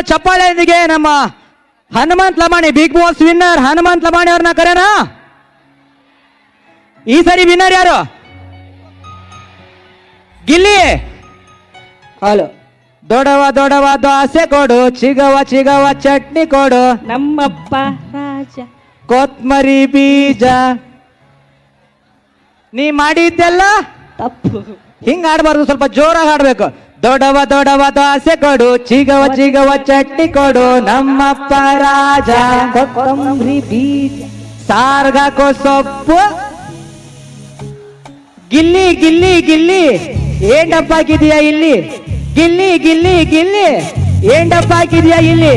ಚಪ್ಪಾಳೆಯೊಂದಿಗೆ ನಮ್ಮ Hanumanth Lamani Bigg Boss winner Hanumanth Lamani ಅವ್ರನ್ನ ಕರೆಯೋಣ ಈ ಸರಿ ವಿನ್ನರ್ ಯಾರು? ಗಿಲ್ಲಿ! ಹಲೋ. ದೊಡವ ದೊಡವ ದೋಸೆ ಕೊಡು ಚಿಗವ ಚಿಗವ ಚಟ್ನಿ ಕೊಡು. ನಮ್ಮಪ್ಪ ರಾಜ. ಕೊತ್ಮರಿ ಬೀಜ. ನೀ ಮಾಡಿದ್ದೆಲ್ಲ? ತಪ್ಪು. ಹಿಂಗ ಆಡ್ಬಾರ್ದು ಸ್ವಲ್ಪ ಜೋರಾಗಿ ಆಡ್ಬೇಕು. ದೊಡವ ದೊಡವ ದಾಸೆ ಕೊಡು, ಚಿಗವ ಚಿಗವ ಚಟ್ಟಿ ಕೊಡು, ನಮ್ಮಪ್ಪ ರಾಜ. ಕೊತ್ತಂಬರಿ ಬೀಜ ಸೊಪ್ಪು. ಗಿಲ್ಲಿ ಗಿಲ್ಲಿ ಗಿಲ್ಲಿ ಹಾಕಿದೀಯಾ ಇಲ್ಲಿ? ಗಿಲ್ಲಿ ಗಿಲ್ಲಿ ಗಿಲ್ಲಿ ಹಾಕಿದೀಯಾ ಇಲ್ಲಿ?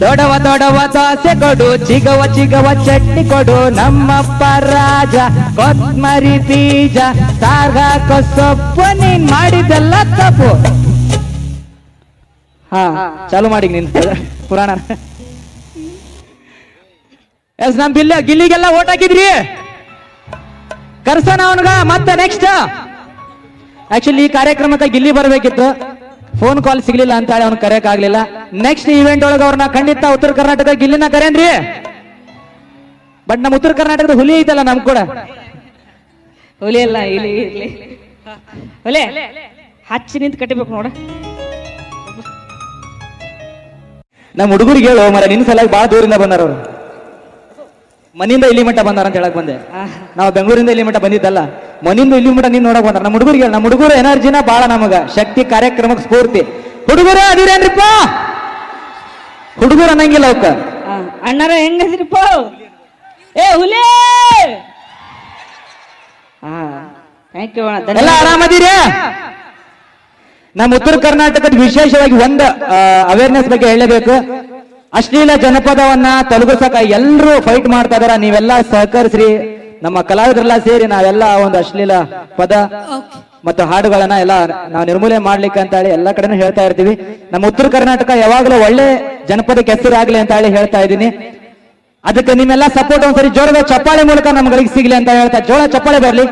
ದೊಡವ ದೊಡವ ದಾಸೆ ಕೊಡು, ಚಿಗವ ಚಿಗವ ಚಟ್ನಿ ಕೊಡು, ನಮ್ಮಪ್ಪ ರಾಜ. ಕೊತ್ಮರಿ ಬೀಜ, ಸಾರ್ಗ ಸೊಪ್ಪು, ನೀನ್ ಮಾಡಿದೆಲ್ಲ ತಪ್ಪು. ಹಾ ಚಾಲು ಮಾಡಿ ನಿನ್. ಪುರಾಣ. ಎಸ್ ನಮ್ ಬಿಲ್ಲ ಗಿಲ್ಲಿಗೆಲ್ಲ ಓಟ್ ಹಾಕಿದ್ರಿ. ಕರ್ಸನ ಅವನ್ಗ ಮತ್ತೆ ನೆಕ್ಸ್ಟ್ ಆಕ್ಚುಲಿ ಈ ಕಾರ್ಯಕ್ರಮಕ್ಕೆ ಗಿಲ್ಲಿ ಬರ್ಬೇಕಿತ್ತು. ಫೋನ್ ಕಾಲ್ ಸಿಗ್ಲಿಲ್ಲ ಅಂತ ಹೇಳಿ ಅವ್ನ ಕರೆಯಕ್ ಆಗ್ಲಿಲ್ಲ. ನೆಕ್ಸ್ಟ್ ಇವೆಂಟ್ ಒಳಗ ಅವ್ರನ್ನ ಖಂಡಿತ ಉತ್ತರ ಕರ್ನಾಟಕ ಗಿಲ್ಲಿನ ಕರೆಯನ್ರಿ. ಬಟ್ ನಮ್ ಉತ್ತರ ಕರ್ನಾಟಕದ ಹುಲಿ ಐತಲ್ಲ ನಮ್ ಕೂಡ. ಹುಲಿ ಅಲ್ಲ ಇಲ್ಲಿ. ಇಲ್ಲಿ ಹುಲಿ. ಹಚ್ಚಿ ನಿಂತ್ ಕಟ್ಟಿಬೇಕು ನೋಡ. ನಮ್ಮ ಹುಡುಗರಿಗೆ ಹೇಳೋ ಮರ ನಿನ್ನ ಸಲುವಾಗಿ ಬಹಳ ದೂರಿಂದ ಬಂದಾರ ಅವರು. ಮನಿಂದ ಇಲ್ಲಿ ಮಟ್ಟ ಬಂದಾರ ಅಂತ ಹೇಳಕ್ ಬಂದೆ. ನಾವು ಬೆಂಗಳೂರಿಂದ ಇಲ್ಲಿ ಮಟ್ಟ ಬಂದಿದ್ದಲ್ಲ ಮನಿಂದ ಇಲ್ಲಿ ಮಟ್ಟ ನೀನ್ ನೋಡಕ್ ಬಂದಾರ. ನಮ್ಮ ಹುಡುಗರಿಗೆ ನಮ್ಮ ಹುಡುಗರು ಎನರ್ಜಿನ ಬಹಳ ನಮಗ ಶಕ್ತಿ ಕಾರ್ಯಕ್ರಮಕ್ಕೆ ಸ್ಫೂರ್ತಿ. ಹುಡುಗರು ಅದಿರೇನ್ರಿಪ್ಪ? ಹುಡುಗರು ಅನ್ನಂಗಿಲ್ಲ ಅವಕ್ಕ. ಅಣ್ಣರ ಅಣ್ಣಾರ ಹೆಂಗದ್ರಿಪ್ಪ? ಏ ಹುಲೇ! ಹಾ ಥ್ಯಾಂಕ್ ಯು ಎಲ್ಲ ಆರಾಮದಿರಿ? ನಮ್ಮ ಉತ್ತರ ಕರ್ನಾಟಕದ ವಿಶೇಷವಾಗಿ ಒಂದು ಅವೇರ್ನೆಸ್ ಬಗ್ಗೆ ಹೇಳಬೇಕು. ಅಶ್ಲೀಲ ಜನಪದವನ್ನ ತೊಲಗಿಸಕ ಎಲ್ಲರೂ ಫೈಟ್ ಮಾಡ್ತಾ ಇದಾರ. ನೀವೆಲ್ಲ ಸಹಕರಿಸ್ರಿ. ನಮ್ಮ ಕಲಾವಿದರೆಲ್ಲ ಸೇರಿ ನಾವೆಲ್ಲ ಒಂದು ಅಶ್ಲೀಲ ಪದ ಮತ್ತು ಹಾಡುಗಳನ್ನ ಎಲ್ಲ ನಾವು ನಿರ್ಮೂಲನೆ ಮಾಡ್ಲಿಕ್ಕೆ ಅಂತ ಹೇಳಿ ಎಲ್ಲ ಕಡೆನೂ ಹೇಳ್ತಾ ಇರ್ತೀವಿ. ನಮ್ಮ ಉತ್ತರ ಕರ್ನಾಟಕ ಯಾವಾಗಲೂ ಒಳ್ಳೆ ಜನಪದಕ್ಕೆ ಹೆಸರಾಗ್ಲಿ ಅಂತ ಹೇಳಿ ಹೇಳ್ತಾ ಇದ್ದೀನಿ. ಅದಕ್ಕೆ ನಿಮ್ಮೆಲ್ಲ ಸಪೋರ್ಟ್ ಒಂದ್ಸರಿ ಜೋರದ ಚಪ್ಪಾಳೆ ಮೂಲಕ ನಮ್ಗಳಿಗೆ ಸಿಗ್ಲಿ ಅಂತ ಹೇಳ್ತಾ ಜೋಳ ಚಪ್ಪಾಳೆ ಬರ್ಲಿ.